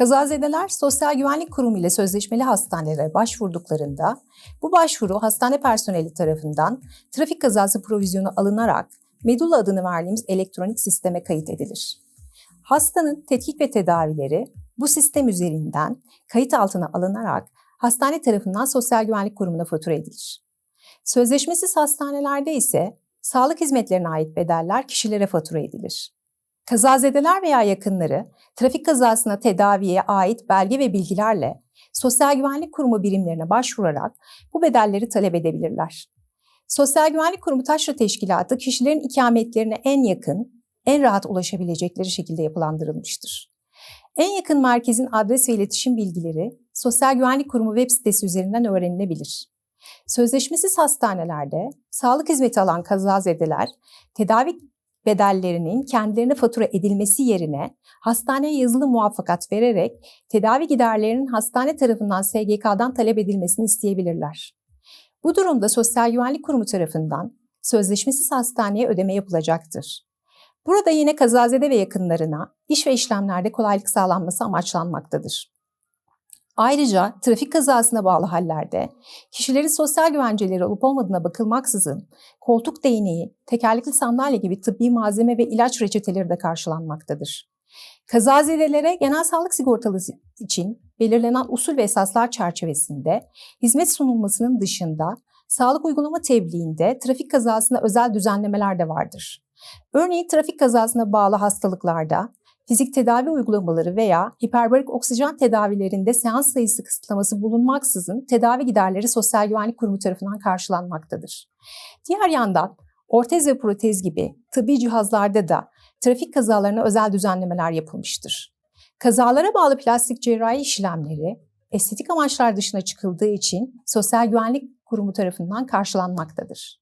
Kazazedeler Sosyal Güvenlik Kurumu ile sözleşmeli hastanelere başvurduklarında bu başvuru hastane personeli tarafından trafik kazası provizyonu alınarak Medula adını verdiğimiz elektronik sisteme kayıt edilir. Hastanın tetkik ve tedavileri bu sistem üzerinden kayıt altına alınarak hastane tarafından Sosyal Güvenlik Kurumu'na fatura edilir. Sözleşmesiz hastanelerde ise sağlık hizmetlerine ait bedeller kişilere fatura edilir. Kazazedeler veya yakınları trafik kazasına tedaviye ait belge ve bilgilerle Sosyal Güvenlik Kurumu birimlerine başvurarak bu bedelleri talep edebilirler. Sosyal Güvenlik Kurumu Taşra Teşkilatı kişilerin ikametlerine en yakın, en rahat ulaşabilecekleri şekilde yapılandırılmıştır. En yakın merkezin adres ve iletişim bilgileri Sosyal Güvenlik Kurumu web sitesi üzerinden öğrenilebilir. Sözleşmesiz hastanelerde sağlık hizmeti alan kazazedeler tedavi bedellerinin kendilerine fatura edilmesi yerine hastaneye yazılı muvaffakat vererek tedavi giderlerinin hastane tarafından SGK'dan talep edilmesini isteyebilirler. Bu durumda Sosyal Güvenlik Kurumu tarafından sözleşmesiz hastaneye ödeme yapılacaktır. Burada yine kazazede ve yakınlarına iş ve işlemlerde kolaylık sağlanması amaçlanmaktadır. Ayrıca trafik kazasına bağlı hallerde kişilerin sosyal güvenceleri olup olmadığına bakılmaksızın koltuk değneği, tekerlekli sandalye gibi tıbbi malzeme ve ilaç reçeteleri de karşılanmaktadır. Kazazedelere genel sağlık sigortalısı için belirlenen usul ve esaslar çerçevesinde hizmet sunulmasının dışında sağlık uygulama tebliğinde trafik kazasına özel düzenlemeler de vardır. Örneğin trafik kazasına bağlı hastalıklarda fizik tedavi uygulamaları veya hiperbarik oksijen tedavilerinde seans sayısı kısıtlaması bulunmaksızın tedavi giderleri Sosyal Güvenlik Kurumu tarafından karşılanmaktadır. Diğer yandan ortez ve protez gibi tıbbi cihazlarda da trafik kazalarına özel düzenlemeler yapılmıştır. Kazalara bağlı plastik cerrahi işlemleri estetik amaçlar dışına çıkıldığı için Sosyal Güvenlik Kurumu tarafından karşılanmaktadır.